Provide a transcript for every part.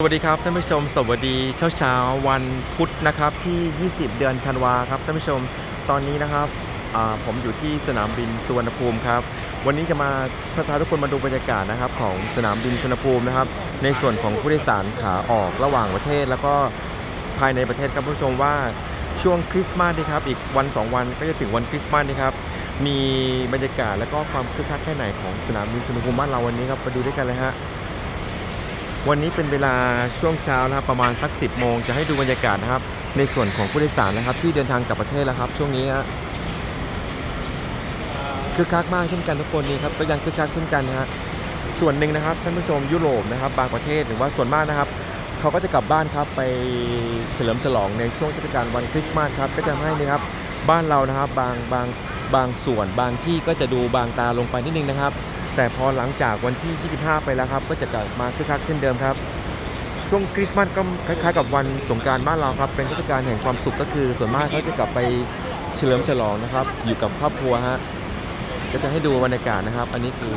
สวัสดีครับท่านผู้ชมสวัสดีเช้าเช้าๆวันพุธนะครับที่ 20 เดือนธันวาครับท่านผู้ชมตอนนี้นะครับผมอยู่ที่สนามบินสุวรรณภูมิครับวันนี้จะมาพาทุกคนมาดูบรรยากาศนะครับของสนามบินสุวรรณภูมินะครับในส่วนของผู้โดยสารขาออกระหว่างประเทศ แล้วก็ภายในประเทศครับท่านผู้ชมว่าช่วงคริสต์มาสนี่ครับอีกวัน 2 วันก็จะถึงวันคริสต์มาสนี่ครับมีบรรยากาศและก็ความคึกคักแค่ไหนของสนามบินสุวรรณภูมิบ้านเราวันนี้ครับไปดูด้วยกันเลยฮะ วันนี้เป็นเวลาช่วงเช้านะครับประมาณสัก 10 โมงจะให้ดูบรรยากาศนะครับ ในส่วนของผู้โดยสารนะครับ ที่เดินทางกลับประเทศแล้วครับ ช่วงนี้ฮะคึกคักมากเช่นกันทุกคนนี่ครับก็ยังคึกคักเช่นกันนะฮะส่วนหนึ่งนะครับท่านผู้ชมยุโรปนะครับ บางประเทศหรือว่าส่วนมากนะครับเขาก็จะกลับบ้านครับไปเฉลิมฉลองในช่วงเทศกาลวันคริสต์มาสครับก็จะทำให้นะครับบ้านเรานะครับบางบางบางส่วนบางที่ก็จะดูบางตาลงไปนิดนึงนะครับ แต่พอหลังจากวันที่ 25 ไปแล้วครับ ก็จะกลับมาคึกคักเช่นเดิมครับ ช่วงคริสต์มาสก็คล้ายๆกับวันสงกรารบ้านเราครับ เป็นเทศกาลแห่งความสุขก็คือ ส่วนมากเขาจะกลับไปเฉลิมฉลองนะครับ อยู่กับครอบครัวฮะก็จะให้ดูบรรยากาศนะครับ อันนี้คือ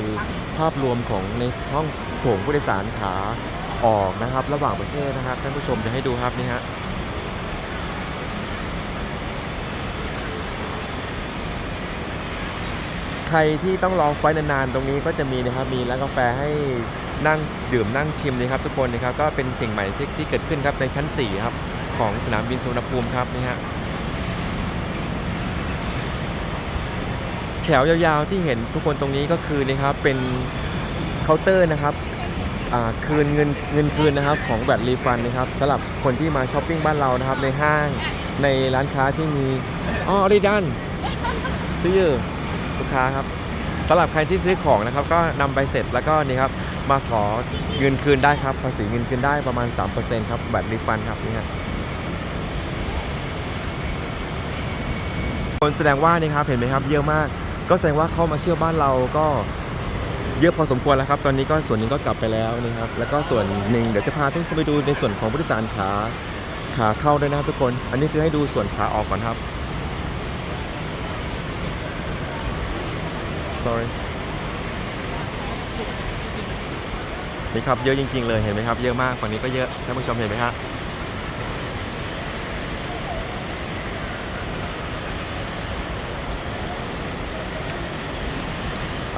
ภาพรวมของในห้องโถงผู้โดยสารขาออกนะครับ ระหว่างประเทศนะครับท่านผู้ชมจะให้ดูครับนี่ฮะ ใครที่ต้องรอไฟนานๆ ตรงนี้ก็จะมีนะครับ มีร้านกาแฟให้นั่งดื่มนั่งชิมนะครับทุกคนนะครับ ก็เป็นสิ่งใหม่ที่ที่เกิดขึ้นครับในชั้น 4 ครับ ของสนามบินสุวรรณภูมิครับนี่ฮะแถวยาวๆที่เห็นทุกคนตรงนี้ก็คือนี่ครับเป็นเคาน์เตอร์นะครับคืนเงินเงินคืนนะครับของแบตรีฟันนะครับสำหรับคนที่มาช้อปปิ้งบ้านเรานะครับในห้างในร้านค้าที่มีอ๋อได้ดันซื้อ ค้าครับสำหรับใครที่ซื้อของนะครับก็นำใบเสร็จแล้วก็นี่ครับมาขอเงินคืนได้ครับภาษีเงินคืนได้ประมาณ 3%ครับบัตรรีฟันครับนี่ฮะคนแสดงว่านี่ครับเห็นไหมครับเยอะมาก ก็แสดงว่าเข้ามาเที่ยวบ้านเราก็เยอะพอสมควรแล้วครับ ตอนนี้ก็ส่วนหนึงก็กลับไปแล้วนี่ครับแล้วก็ส่วนหนึ่งเดี๋ยวจะพาทุกคนไปดูในส่วนของผู้โดยสารขาขาเข้าด้วยนะครับทุกคน อันนี้คือให้ดูส่วนขาออกก่อนครับ sorry นี่ครับเยอะจริง ๆ เลยเห็นไหมครับ เยอะมากฝั่งนี้ก็เยอะท่านผู้ชมเห็นไหมครับ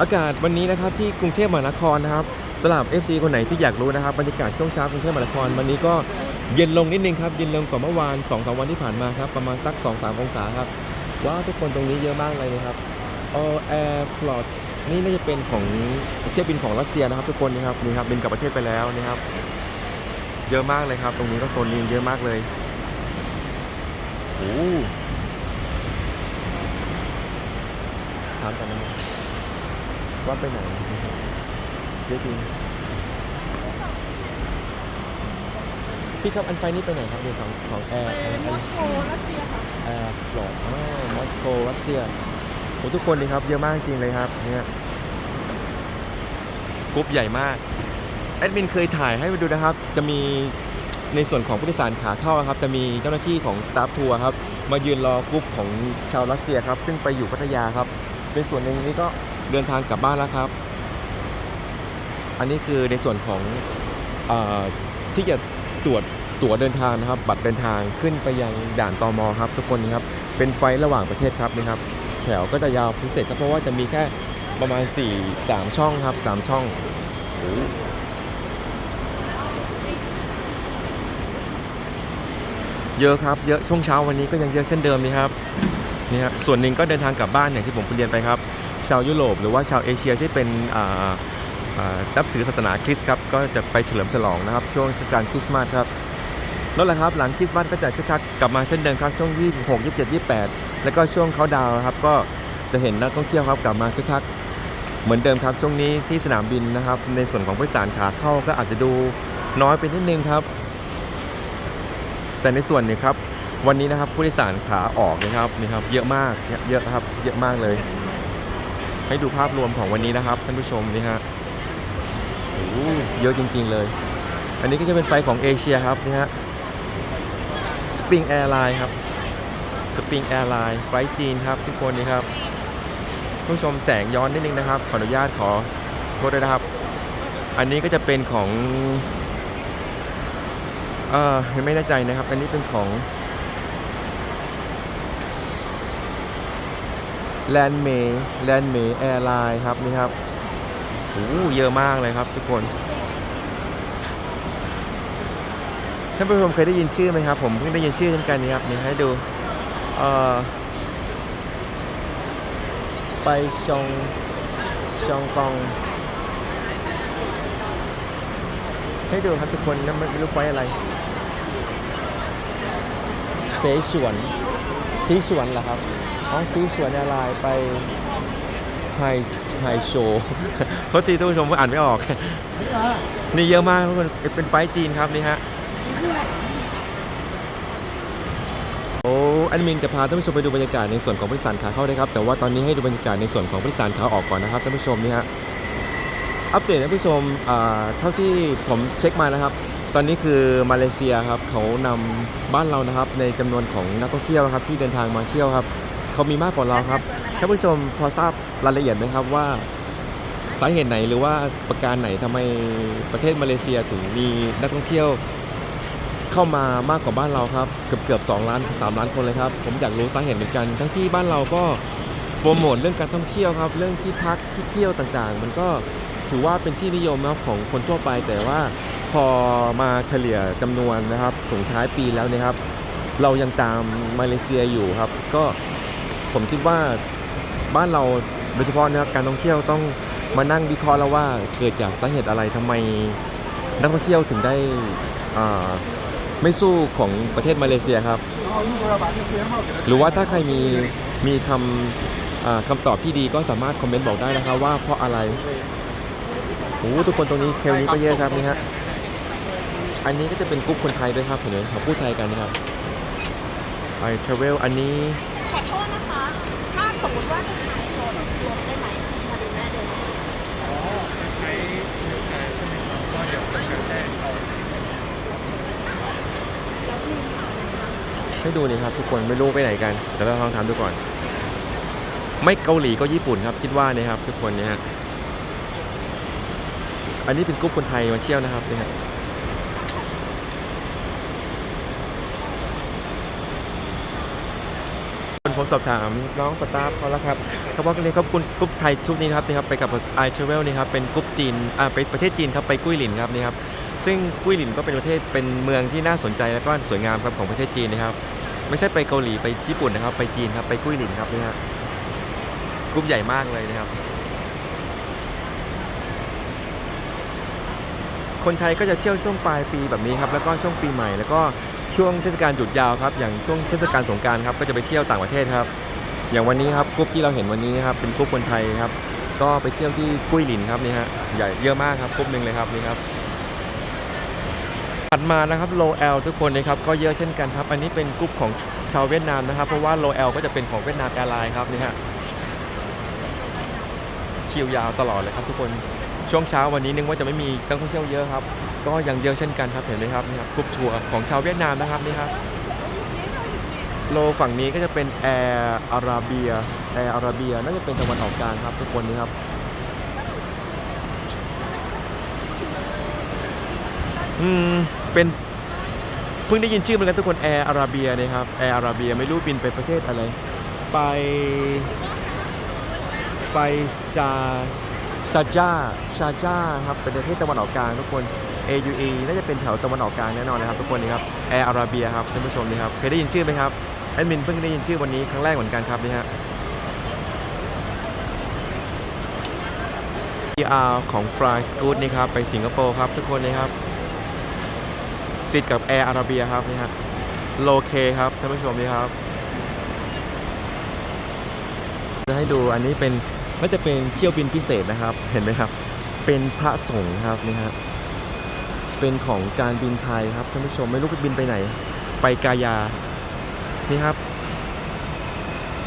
อากาศวันนี้นะครับที่กรุงเทพมหานครนะครับสำหรับ FC คนไหนที่อยากรู้นะครับบรรยากาศช่วงเช้ากรุงเทพมหานครวันนี้ก็เย็นลงนิดนึงครับเย็นลงกว่าเมื่อวาน2-3วันที่ผ่านมาครับประมาณสัก 2-3 องศาครับว้าวทุกคนตรงนี้เยอะมากเลยนะครับ เออแอร์ฟลอตนี่น่าจะเป็นของเที่ยวบินของรัสเซียนะครับทุกคนนี่ครับนี่ครับบินกลับประเทศไปแล้วนี่ครับ เยอะมากเลยครับ ตรงนี้ก็โซนนี้เยอะมากเลยโอ้ถามกันนะว่าไปไหนเยอะจริงพี่ครับ อันไฟนี่ไปไหนครับเดี๋ยวของของแอร์ไปมอสโกรัสเซียค่ะแอร์ฟลอตอ๋อมอสโกรัสเซีย โอ้ทุกคนดีครับ เยอะมากจริงเลยครับเนี่ยกรุ๊ปใหญ่มากแอดมินเคยถ่ายให้ไปดูนะครับ จะมีในส่วนของผู้โดยสารขาเข้าครับ จะมีเจ้าหน้าที่ของสตาฟทัวร์ครับ มายืนรอกรุ๊ปของชาวรัสเซียครับ ซึ่งไปอยู่พัทยาครับ เป็นส่วนหนึ่งนี้ก็เดินทางกลับบ้านแล้วครับ อันนี้คือในส่วนของอที่จะตรวจตั๋วเดินทางนะครับ บัตรเดินทางขึ้นไปยังด่านตมครับ ทุกคนครับ เป็นไฟล์ระหว่างประเทศครับนี่ครับ แถวก็จะยาวพิเศษครับเพราะว่าจะมีแค่ประมาณ 4 3 ช่องครับ 3 ช่องเยอะครับเยอะช่วงเช้าวันนี้ก็ยังเยอะเช่นเดิมนี่ครับนี่ฮะส่วนหนึ่งก็เดินทางกลับบ้านอย่างที่ผมเรียนไปครับ ชาวยุโรปหรือว่าชาวเอเชียที่เป็นอ่าอ่านับถือศาสนาคริสต์ครับก็จะไปเฉลิมฉลองนะครับ ช่วงเทศกาลคริสต์มาสครับ นั่นแหละครับหลังคริสต์มาสก็จะคึกคักกลับมาเช่นเดิมครับช่วง 26 27 28 แล้วก็ช่วงเขาดาวครับก็จะเห็นนักท่องเที่ยวครับกลับมาคึกคักเหมือนเดิมครับช่วงนี้ที่สนามบินนะครับ ในส่วนของผู้โดยสารขาเข้าก็อาจจะดูน้อยไปนิดนึงครับ แต่ในส่วนนี้ครับวันนี้นะครับผู้โดยสารขาออกนะครับนี่ครับเยอะมากเยอะครับเยอะมากเลย ให้ดูภาพรวมของวันนี้นะครับท่านผู้ชมนี่ฮะโอ้เยอะจริง ๆ เลย อันนี้ก็จะเป็นไฟของเอเชียครับนี่ฮะ สปริงแอร์ไลน์ครับสปริงแอร์ไลน์ไฟล์จีนครับ ทุกคนนี่ครับ ผู้ชมแสงย้อนนิดนึงนะครับ ขออนุญาตขอโทษด้วยนะครับ อันนี้ก็จะเป็นของเออไม่แน่ใจนะครับ อันนี้เป็นของ แลนเมย์แลนเมย์แอร์ไลน์ครับนี่ครับโอ้เยอะมากเลยครับทุกคน ท่านผู้ชมเคยได้ยินชื่อไหมครับ ผมเพิ่งได้ยินชื่อเช่นกันนี่ครับนี่ให้ดูเอ่อไปชองชองกอง ให้ดูครับทุกคนนั่นไม่รู้ไฟอะไร เสฉวนซีฉวนเหรอครับอ๋อซีฉวนอะไรไปไฮไฮโชโทษทีท่านผู้ชมว่าอ่านไม่ออก นี่เยอะมากทุกคนเป็นไฟจีนครับนี่ฮะ อ้อันมินจะพาท่านผู้ชมไปดูบรรยากาศในส่วนของผู้โดยสารขาเข้าได้ครับ แต่ว่าตอนนี้ให้ดูบรรยากาศในส่วนของผู้โดยสารขาออกก่อนนะครับท่านผู้ชมนี่ฮะ อัปเดตท่านผู้ชมเท่าที่ผมเช็คมานะครับ ตอนนี้คือมาเลเซียครับเขานำบ้านเรานะครับ ในจำนวนของนักท่องเที่ยวครับที่เดินทางมาเที่ยวครับเขามีมากกว่าเราครับท่านผู้ชมพอทราบรายละเอียดไหมครับว่าสาเหตุไหนหรือว่าประการไหนทำไมประเทศมาเลเซียถึงมีนักท่องเที่ยว เข้ามามากกว่าบ้านเราครับ เกือบเกือบ2ล้าน3ล้านคนเลยครับ ผมอยากรู้สาเหตุเหมือนกัน ทั้งที่บ้านเราก็โปรโมทเรื่องการท่องเที่ยวครับ เรื่องที่พักที่เที่ยวต่างๆ มันก็ถือว่าเป็นที่นิยมนะครับของคนทั่วไป แต่ว่าพอมาเฉลี่ยจำนวนนะครับส่งท้ายปีแล้วเนะครับ เรายังตามมาเลเซียอยู่ครับ ก็ผมคิดว่าบ้านเราโดยเฉพาะนะครับการท่องเที่ยวต้องมานั่งวิเคราะห์แล้วว่าเกิดจากสาเหตุอะไรทำไมนักท่องเที่ยวถึงได้อ่า ไม่สู้ของประเทศมาเลเซียครับ หรือว่าถ้าใครมีมีคำอ่าคำตอบที่ดีก็สามารถคอมเมนต์บอกได้นะครับว่าเพราะอะไรโอ้โหทุกคนตรงนี้เคลนี้ก็เยอะครับนี่ฮะอันนี้ก็จะเป็นกลุ่มคนไทยด้วยครับเห็นไหมเขาพูดไทยกันนะครับไปทราเวลอันนี้ขอโทษนะคะ ถ้าสมมติว่าจะใช้รถรวมได้ไหมมาดูแม่เดินอ๋อจะใช้จะใช้ใช่ไหมครับก็เดี๋ยวผมจะแจ้งเอาอีกทีหนึ่ง ให้ดูนี่ครับ ทุกคนไม่รู้ไปไหนกันเดี๋ยวเราลองถามดูก่อน ไม่เกาหลีก็ญี่ปุ่นครับ คิดว่านี่ครับ ทุกคนเนี่ยฮะอันนี้เป็นกลุ่มคนไทยมาเที่ยวนะครับนี่ฮะผมสอบถามน้องสตาฟเขาแล้วครับเขาบอกเลยครับกรุ๊ปกรุ๊ปไทยชุดนี้ครับนี่ครับไปกับไอเทเวลนี่ครับเป็นกรุ๊ปจีนอ่าไปประเทศจีนครับไปกุ้ยหลินครับนี่ครับซึ่งกุ้ยหลินก็เป็นประเทศเป็นเมืองที่น่าสนใจและก็สวยงามครับของประเทศจีนนะครับ ไม่ใช่ไปเกาหลีไปญี่ปุ่นนะครับ ไปจีนครับ ไปกุ้ยหลินครับนี่ฮะกรุ๊ปใหญ่มากเลยนะครับ คนไทยก็จะเที่ยวช่วงปลายปีแบบนี้ครับ แล้วก็ช่วงปีใหม่ แล้วก็ช่วงเทศกาลหยุดยาวครับ อย่างช่วงเทศกาลสงการครับ ก็จะไปเที่ยวต่างประเทศครับ อย่างวันนี้ครับกลุ่มที่เราเห็นวันนี้ครับ เป็นกลุ่มคนไทยครับ ก็ไปเที่ยวที่กุ้ยหลินครับนี่ฮะ ใหญ่เยอะมากครับกลุ่มหนึ่งเลยครับนี่ครับ ถัดมานะครับโลเอลทุกคนนะครับก็เยอะเช่นกันครับ อันนี้เป็นกลุ่มของชาวเวียดนามนะครับ เพราะว่าโลเอลก็จะเป็นของเวียดนามแอร์ไลน์ครับนี่ฮะคิวยาวตลอดเลยครับทุกคนช่วงเช้าวันนี้นึกว่าจะไม่มีนักท่องเที่ยวเยอะครับ ก็ยังเยอะเช่นกันครับเห็นไหมครับนี่ครับกรุ๊ปทัวร์ของชาวเวียดนามนะครับนี่ครับโลฝั่งนี้ก็จะเป็นแอร์อาราเบียแอร์อาราเบียน่าจะเป็นตะวันออกกลางครับทุกคนนี่ครับอืม เป็นเพิ่งได้ยินชื่อเหมือนกันทุกคนแอร์อาราเบียนะครับแอร์อาราเบียไม่รู้บินไปประเทศอะไร ไป ไปชาชาจาชาจาครับเป็นประเทศตะวันออกกลางทุกคน AUE น่าจะเป็นแถวตะวันออกกลางแน่นอนนะครับทุกคนนี่ครับแอร์อาราเบียครับท่านผู้ชมนี่ครับเคยได้ยินชื่อไหมครับแอดมินเพิ่งได้ยินชื่อวันนี้ครั้งแรกเหมือนกันครับนี่ฮะ PR ของ Fly Scoot นี่ครับไปสิงคโปร์ครับทุกคนนี่ครับ ติดกับแอร์อาราเบียครับนี่ฮะโลเคครับท่านผู้ชมนี่ครับจะให้ดูอันนี้เป็นน่าจะเป็นเที่ยวบินพิเศษนะครับ เห็นไหมครับ เป็นพระสงฆ์ครับนี่ฮะเป็นของการบินไทยครับท่านผู้ชมไม่รู้ไปบินไปไหน ไปกายานี่ครับ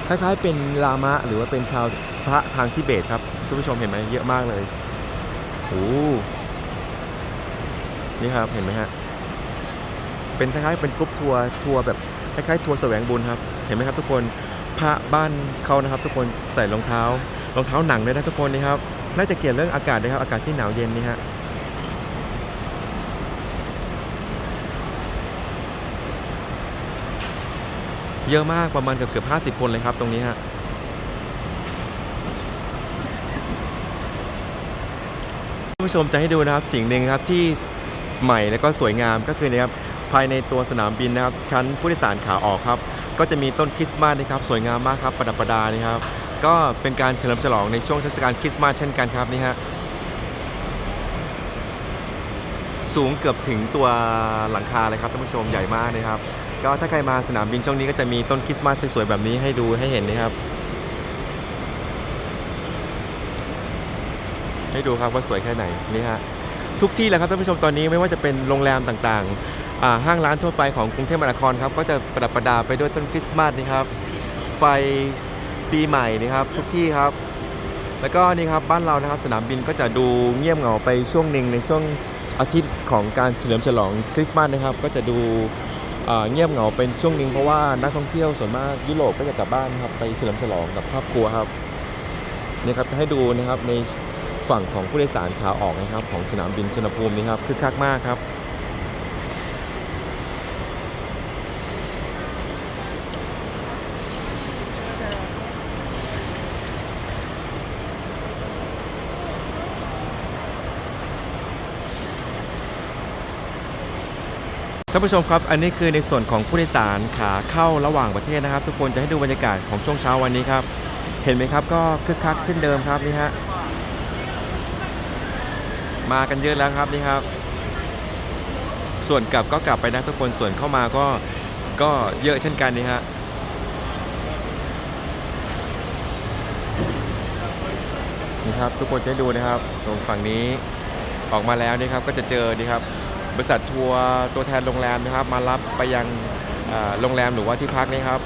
คล้ายๆเป็นลามะหรือว่าเป็นชาวพระทางทิเบตครับท่านผู้ชมเห็นไหมเยอะมากเลยโอ้นี่ครับเห็นไหมฮะ เป็นคล้ายๆเป็นกรุ๊ปทัวร์ทัวร์แบบคล้ายๆทัวร์แสวงบุญครับ เห็นไหมครับทุกคนพระบ้านเขานะครับ ทุกคนใส่รองเท้ารองเท้าหนังเลยนะทุกคนนี่ครับน่าจะเกี่ยวเรื่องอากาศนะครับอากาศที่หนาวเย็นนี่ฮะเยอะมากประมาณเกือบเกือบห้าสิบคนเลยครับตรงนี้ฮะผู้ชมจะให้ดูนะครับสิ่งหนึ่งครับที่ใหม่และก็สวยงามก็คือนะครับ ภายในตัวสนามบินนะครับ ชั้นผู้โดยสารขาออกครับ ก็จะมีต้นคริสต์มาสนะครับ สวยงามมากครับ ประดับประดานี่ครับ ก็เป็นการเฉลิมฉลองในช่วงเทศกาลคริสต์มาสเช่นกันครับนี่ฮะ สูงเกือบถึงตัวหลังคาเลยครับท่านผู้ชมใหญ่มากเลยครับ ก็ถ้าใครมาสนามบินช่วงนี้ก็จะมีต้นคริสต์มาสสวยๆแบบนี้ให้ดูให้เห็นนะครับ ให้ดูครับว่าสวยแค่ไหนนี่ฮะทุกที่แหละครับท่านผู้ชมตอนนี้ไม่ว่าจะเป็นโรงแรมต่างๆ ห้างร้านทั่วไปของกรุงเทพมหานครครับก็จะประดับประดาไปด้วยต้นคริสต์มาสนี่ครับไฟปีใหม่นี่ครับทุกที่ครับ แล้วก็นี่ครับบ้านเรานะครับสนามบินก็จะดูเงียบเหงาไปช่วงหนึ่งในช่วงอาทิตย์ของการเฉลิมฉลองคริสต์มาสนะครับ ก็จะดูเงียบเหงาเป็นช่วงหนึ่งเพราะว่านักท่องเที่ยวส่วนมากยุโรปก็จะกลับบ้านครับไปเฉลิมฉลองกับครอบครัวครับนี่ครับจะให้ดูนะครับในฝั่งของผู้โดยสารขาออกนะครับของสนามบินสุวรรณภูมินี่ครับคึกคักมากครับ ท่านผู้ชมครับ อันนี้คือในส่วนของผู้โดยสารขาเข้าระหว่างประเทศนะครับ ทุกคนจะให้ดูบรรยากาศของช่วงเช้าวันนี้ครับ เห็นไหมครับก็คึกคักเช่นเดิมครับนี่ฮะมากันเยอะแล้วครับนี่ครับ ส่วนกลับก็กลับไปนะทุกคนส่วนเข้ามาก็ก็เยอะเช่นกันนี่ฮะนี่ครับทุกคนจะด้ดูนะครับ ตรงฝั่งนี้ออกมาแล้วนี่ครับก็จะเจอนี่ครับ บริษัททัวร์ตัวแทนโรงแรมนะครับ มารับไปยังโรงแรมหรือว่าที่พักนี่ครับ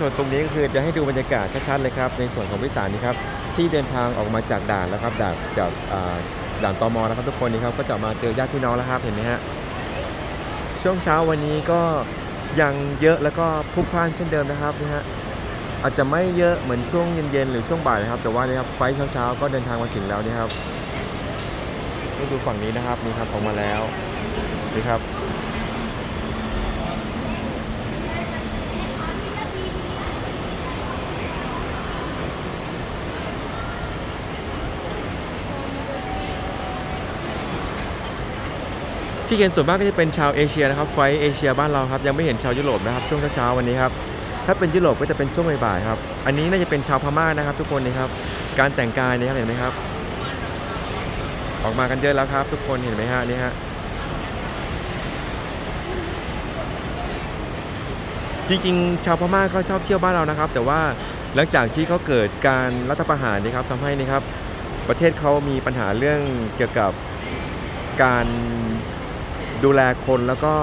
ส่วนตรงนี้ก็คือจะให้ดูบรรยากาศชัดๆเลยครับในส่วนของผู้โดยสารนี่ครับที่เดินทางออกมาจากด่านแล้วครับด่านจากด่านตมนะครับทุกคนนี่ครับก็จะมาเจอญาติพี่น้องแล้วครับเห็นไหมฮะช่วงเช้าวันนี้ก็ยังเยอะแล้วก็พลุกพล่านเช่นเดิมนะครับนี่ฮะ อาจจะไม่เยอะเหมือนช่วงเย็นๆหรือช่วงบ่ายนะครับ แต่ว่านี่ครับไฟเช้าๆก็เดินทางมาถึงแล้วนี่ครับนี่ดูฝั่งนี้นะครับนี่ครับออกมาแล้วนี่ครับที่เห็นส่วนมากก็จะเป็นชาวเอเชียนะครับไฟเอเชียบ้านเราครับยังไม่เห็นชาวยุโรปนะครับช่วงเช้าๆวันนี้ครับ ถ้าเป็นยุโรปก็จะเป็นช่วงบ่ายๆครับ อันนี้น่าจะเป็นชาวพม่านะครับ ทุกคนนี่ครับ การแต่งกายนี่ครับเห็นไหมครับ ออกมากันเยอะแล้วครับ ทุกคนเห็นไหมฮะนี่ฮะจริงๆ ชาวพม่าก็ชอบเที่ยวบ้านเรานะครับ แต่ว่าหลังจากที่เขาเกิดการรัฐประหารนี่ครับทำให้นี่ครับประเทศเขามีปัญหาเรื่องเกี่ยวกับการดูแลคนแล้วก็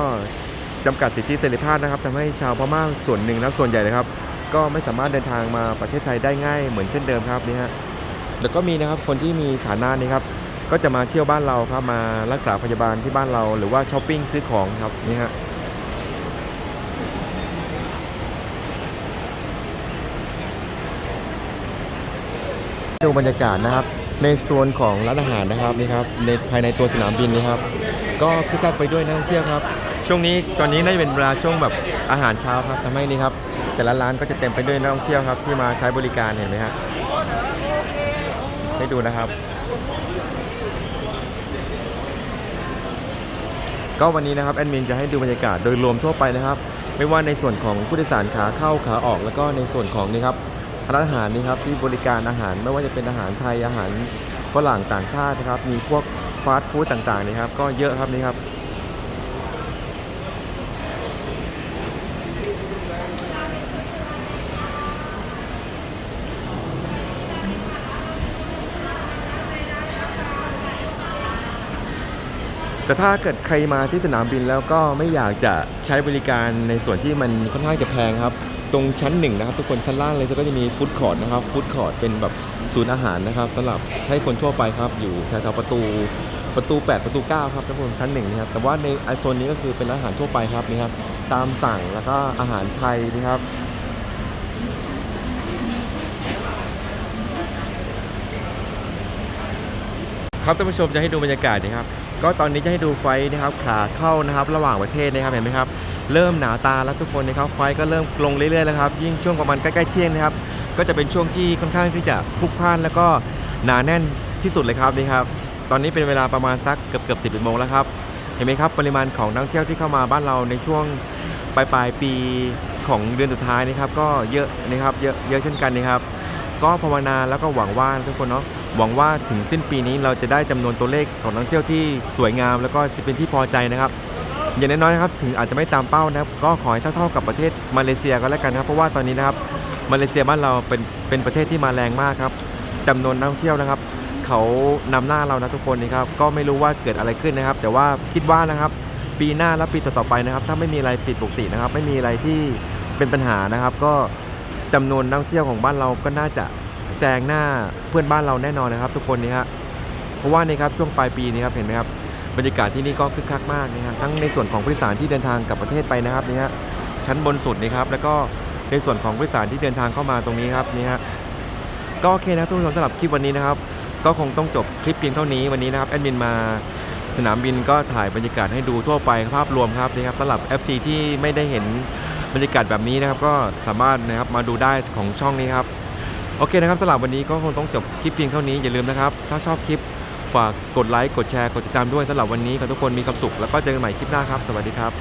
จำกัดสิทธิเสรีภาพนะครับทำให้ชาวพม่าส่วนหนึ่งนะส่วนใหญ่นะครับ ก็ไม่สามารถเดินทางมาประเทศไทยได้ง่ายเหมือนเช่นเดิมครับนี่ฮะแล้วก็มีนะครับคนที่มีฐานะนี่ครับก็จะมาเที่ยวบ้านเราครับมารักษาพยาบาลที่บ้านเราหรือว่าช้อปปิ้งซื้อของครับนี่ฮะดูบรรยากาศนะครับ ในโซนของร้านอาหารนะครับนี่ครับในภายในตัวสนามบินนี่ครับ ก็คึกคักไปด้วยนักท่องเที่ยวครับ ช่วงนี้ตอนนี้น่าจะเป็นเวลาช่วงแบบอาหารเช้าครับทำให้นี่ครับ แต่ละร้านก็จะเต็มไปด้วยนักท่องเที่ยวครับ ที่มาใช้บริการเห็นไหมฮะให้ดูนะครับ ก็วันนี้นะครับแอดมินจะให้ดูบรรยากาศโดยรวมทั่วไปนะครับ ไม่ว่าในส่วนของผู้โดยสารขาเข้าขาออก แล้วก็ในส่วนของนี่ครับร้านอาหารนี่ครับที่บริการอาหารไม่ว่าจะเป็นอาหารไทยอาหารฝรั่งต่างชาตินะครับ มีพวกฟาสต์ฟู้ดต่างๆนี่ครับก็เยอะครับนี่ครับ แต่ถ้าเกิดใครมาที่สนามบินแล้วก็ไม่อยากจะใช้บริการในส่วนที่มันค่อนข้างจะแพงครับ ตรงชั้นหนึ่งนะครับ ทุกคนชั้นล่างเลยก็จะมีฟู้ดคอร์ทนะครับฟู้ดคอร์ทเป็นแบบศูนย์อาหารนะครับสำหรับให้คนทั่วไปครับอยู่แถวๆประตูประตู 8 ประตู 9 ครับทุกคนชั้นหนึ่งนะครับแต่ว่าในไอโซนนี้ก็คือเป็นร้านอาหารทั่วไปครับนี่ครับตามสั่งแล้วก็อาหารไทยนะครับครับท่านผู้ชมจะให้ดูบรรยากาศนะครับ ก็ตอนนี้จะให้ดูไฟนะครับขาเข้านะครับ ระหว่างประเทศนะครับเห็นไหมครับ เริ่มหนาตาแล้วทุกคนนะครับ ไฟก็เริ่มลงเรื่อยๆแล้วครับ ยิ่งช่วงประมาณใกล้ๆเที่ยงนะครับ ก็จะเป็นช่วงที่ค่อนข้างที่จะพลุกพล่านแล้วก็หนาแน่นที่สุดเลยครับนี่ครับ ตอนนี้เป็นเวลาประมาณสักเกือบเกือบสิบโมงแล้วครับ เห็นไหมครับปริมาณของนักท่องเที่ยวที่เข้ามาบ้านเราในช่วงปลายปลายปีของเดือนสุดท้ายนะครับ ก็เยอะนะครับเยอะเยอะเช่นกันนะครับ ก็ภาวนาแล้วก็หวังว่าทุกคนเนาะ หวังว่าถึงสิ้นปีนี้เราจะได้จำนวนตัวเลขของนักท่องเที่ยวที่สวยงาม แล้วก็จะเป็นที่พอใจนะครับ อย่างน้อยๆนะครับถึงอาจจะไม่ตามเป้านะครับ ก็ขอให้เท่าๆกับประเทศมาเลเซียก็แล้วกันนะครับ เพราะว่าตอนนี้นะครับมาเลเซียบ้านเราเป็นเป็นประเทศที่มาแรงมากครับจำนวนนักท่องเที่ยวนะครับ เขานำหน้าเรานะทุกคนนะครับก็ไม่รู้ว่าเกิดอะไรขึ้นนะครับ แต่ว่าคิดว่านะครับ ปีหน้าและปีต่อๆไปนะครับ ถ้าไม่มีอะไรผิดปกตินะครับ ไม่มีอะไรที่เป็นปัญหานะครับ ก็จำนวนนักท่องเที่ยวของบ้านเราก็น่าจะ แซงหน้าเพื่อนบ้านเราแน่นอนนะครับ ทุกคนนี่ฮะเพราะว่านี่ครับช่วงปลายปีนี้ครับเห็นไหมครับบรรยากาศที่นี่ก็คึกคักมากนะฮะทั้งในส่วนของผู้โดยสารที่เดินทางกลับประเทศไปนะครับนี่ฮะชั้นบนสุดนี่ครับแล้วก็ในส่วนของผู้โดยสารที่เดินทางเข้ามาตรงนี้ครับนี่ฮะก็โอเคนะทุกคนสำหรับคลิปวันนี้นะครับ ก็คงต้องจบคลิปเพียงเท่านี้วันนี้นะครับแอดมินมาสนามบินก็ถ่ายบรรยากาศให้ดูทั่วไปภาพรวมครับนี่ครับสำหรับ FC ที่ไม่ได้เห็นบรรยากาศแบบนี้นะครับ ก็สามารถนะครับมาดูได้ของช่องนี้ครับ โอเคนะครับสำหรับวันนี้ก็คงต้องจบคลิปเพียงเท่านี้อย่าลืมนะครับ ถ้าชอบคลิปฝากกดไลค์กดแชร์กดติดตามด้วยสำหรับวันนี้ขอทุกคนมีความสุขแล้วก็เจอกันใหม่คลิปหน้าครับ สวัสดีครับ